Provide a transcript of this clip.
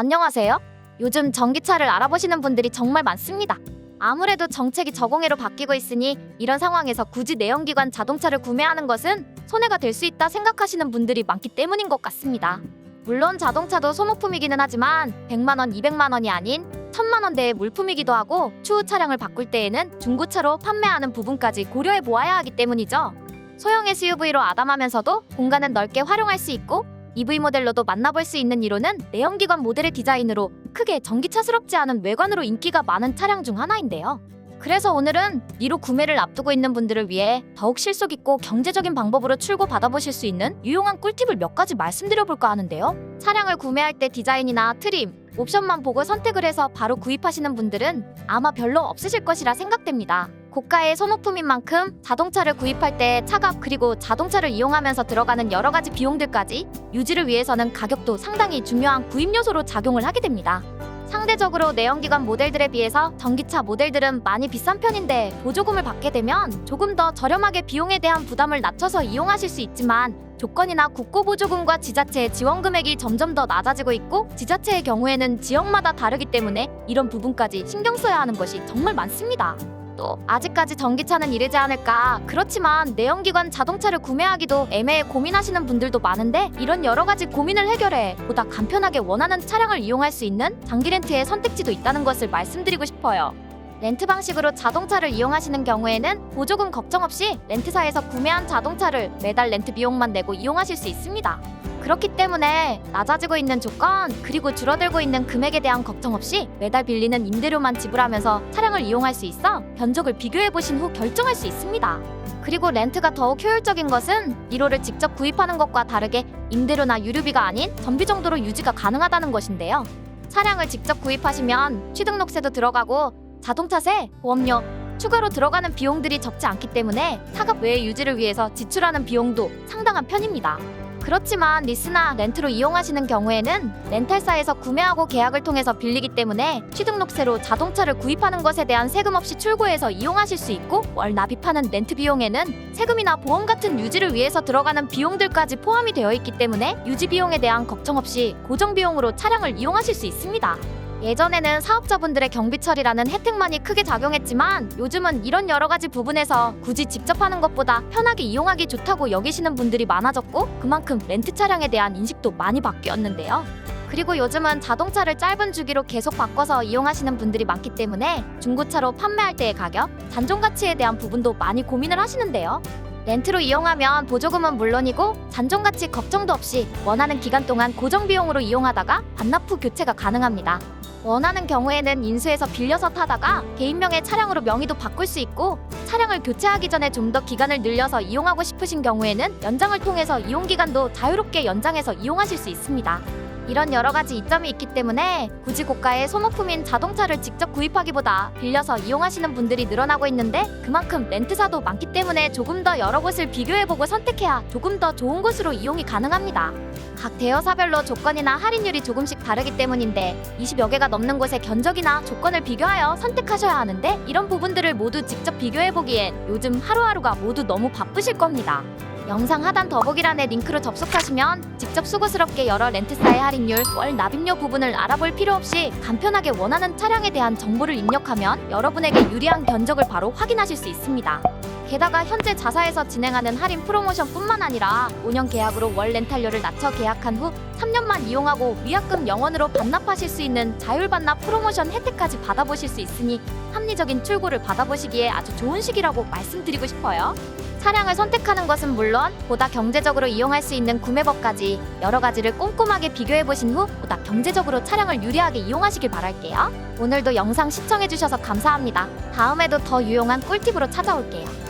안녕하세요. 요즘 전기차를 알아보시는 분들이 정말 많습니다. 아무래도 정책이 저공해로 바뀌고 있으니 이런 상황에서 굳이 내연기관 자동차를 구매하는 것은 손해가 될 수 있다 생각하시는 분들이 많기 때문인 것 같습니다. 물론 자동차도 소모품이기는 하지만 100만 원, 200만 원이 아닌 1000만 원대의 물품이기도 하고 추후 차량을 바꿀 때에는 중고차로 판매하는 부분까지 고려해 보아야 하기 때문이죠. 소형 SUV로 아담하면서도 공간은 넓게 활용할 수 있고 EV 모델로도 만나볼 수 있는 이로는 내연기관 모델의 디자인으로 크게 전기차스럽지 않은 외관으로 인기가 많은 차량 중 하나인데요. 그래서 오늘은 니로 구매를 앞두고 있는 분들을 위해 더욱 실속 있고 경제적인 방법으로 출고 받아보실 수 있는 유용한 꿀팁을 몇 가지 말씀드려 볼까 하는데요. 차량을 구매할 때 디자인이나 트림, 옵션만 보고 선택을 해서 바로 구입하시는 분들은 아마 별로 없으실 것이라 생각됩니다. 고가의 소모품인 만큼 자동차를 구입할 때 차값 그리고 자동차를 이용하면서 들어가는 여러 가지 비용들까지 유지를 위해서는 가격도 상당히 중요한 구입 요소로 작용을 하게 됩니다. 상대적으로 내연기관 모델들에 비해서 전기차 모델들은 많이 비싼 편인데 보조금을 받게 되면 조금 더 저렴하게 비용에 대한 부담을 낮춰서 이용하실 수 있지만 조건이나 국고보조금과 지자체의 지원 금액이 점점 더 낮아지고 있고 지자체의 경우에는 지역마다 다르기 때문에 이런 부분까지 신경 써야 하는 것이 정말 많습니다. 또 아직까지 전기차는 이르지 않을까 그렇지만 내연기관 자동차를 구매하기도 애매해 고민하시는 분들도 많은데 이런 여러 가지 고민을 해결해 보다 간편하게 원하는 차량을 이용할 수 있는 장기 렌트의 선택지도 있다는 것을 말씀드리고 싶어요. 렌트 방식으로 자동차를 이용하시는 경우에는 보조금 걱정 없이 렌트사에서 구매한 자동차를 매달 렌트 비용만 내고 이용하실 수 있습니다. 그렇기 때문에 낮아지고 있는 조건 그리고 줄어들고 있는 금액에 대한 걱정 없이 매달 빌리는 임대료만 지불하면서 차량을 이용할 수 있어 견적을 비교해 보신 후 결정할 수 있습니다. 그리고 렌트가 더욱 효율적인 것은 1호를 직접 구입하는 것과 다르게 임대료나 유류비가 아닌 전비 정도로 유지가 가능하다는 것인데요. 차량을 직접 구입하시면 취등록세도 들어가고 자동차세, 보험료, 추가로 들어가는 비용들이 적지 않기 때문에 차값 외의 유지를 위해서 지출하는 비용도 상당한 편입니다. 그렇지만 리스나 렌트로 이용하시는 경우에는 렌탈사에서 구매하고 계약을 통해서 빌리기 때문에 취등록세로 자동차를 구입하는 것에 대한 세금 없이 출고해서 이용하실 수 있고 월 납입하는 렌트 비용에는 세금이나 보험 같은 유지를 위해서 들어가는 비용들까지 포함이 되어 있기 때문에 유지 비용에 대한 걱정 없이 고정 비용으로 차량을 이용하실 수 있습니다. 예전에는 사업자분들의 경비 처리라는 혜택만이 크게 작용했지만 요즘은 이런 여러 가지 부분에서 굳이 직접 하는 것보다 편하게 이용하기 좋다고 여기시는 분들이 많아졌고 그만큼 렌트 차량에 대한 인식도 많이 바뀌었는데요. 그리고 요즘은 자동차를 짧은 주기로 계속 바꿔서 이용하시는 분들이 많기 때문에 중고차로 판매할 때의 가격, 잔존 가치에 대한 부분도 많이 고민을 하시는데요. 렌트로 이용하면 보조금은 물론이고 잔존 가치 걱정도 없이 원하는 기간 동안 고정 비용으로 이용하다가 반납 후 교체가 가능합니다. 원하는 경우에는 인수해서 빌려서 타다가 개인명의 차량으로 명의도 바꿀 수 있고 차량을 교체하기 전에 좀 더 기간을 늘려서 이용하고 싶으신 경우에는 연장을 통해서 이용 기간도 자유롭게 연장해서 이용하실 수 있습니다. 이런 여러 가지 이점이 있기 때문에 굳이 고가의 소모품인 자동차를 직접 구입하기보다 빌려서 이용하시는 분들이 늘어나고 있는데 그만큼 렌트사도 많기 때문에 조금 더 여러 곳을 비교해보고 선택해야 조금 더 좋은 곳으로 이용이 가능합니다. 각 대여사별로 조건이나 할인율이 조금씩 다르기 때문인데 20여 개가 넘는 곳의 견적이나 조건을 비교하여 선택하셔야 하는데 이런 부분들을 모두 직접 비교해보기엔 요즘 하루하루가 모두 너무 바쁘실 겁니다. 영상 하단 더보기란에 링크로 접속하시면 직접 수고스럽게 여러 렌트사의 할인율, 월 납입료 부분을 알아볼 필요 없이 간편하게 원하는 차량에 대한 정보를 입력하면 여러분에게 유리한 견적을 바로 확인하실 수 있습니다. 게다가 현재 자사에서 진행하는 할인 프로모션뿐만 아니라 5년 계약으로 월 렌탈료를 낮춰 계약한 후 3년만 이용하고 위약금 0원으로 반납하실 수 있는 자율 반납 프로모션 혜택까지 받아보실 수 있으니 합리적인 출고를 받아보시기에 아주 좋은 시기라고 말씀드리고 싶어요. 차량을 선택하는 것은 물론 보다 경제적으로 이용할 수 있는 구매법까지 여러 가지를 꼼꼼하게 비교해 보신 후 보다 경제적으로 차량을 유리하게 이용하시길 바랄게요. 오늘도 영상 시청해 주셔서 감사합니다. 다음에도 더 유용한 꿀팁으로 찾아올게요.